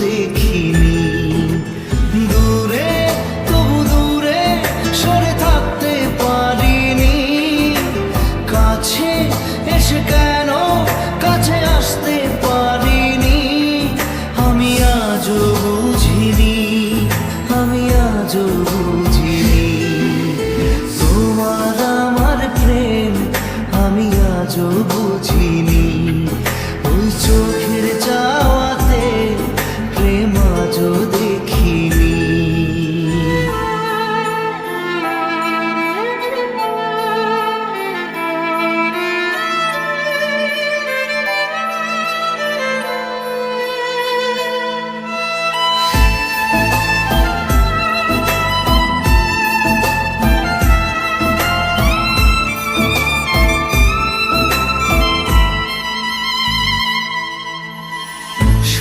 দেখিনি। দূরে, তবু দূরে সরে থাকতে কাছে এসে কেন কাছে আসতে আমি আজও বুঝিনি, আমি বুঝিনি। তোমার আমার প্রেম আমি বুঝিনি।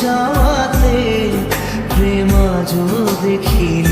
চাওয়াতে প্রেম আজও দেখিনি।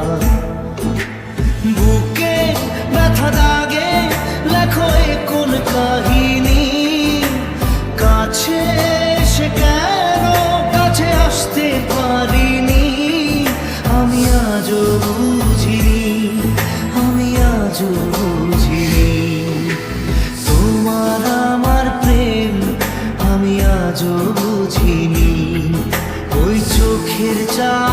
বুঝিনি তোমার আমার প্রেম আমি আজ বুঝিনি। ওই চোখের চা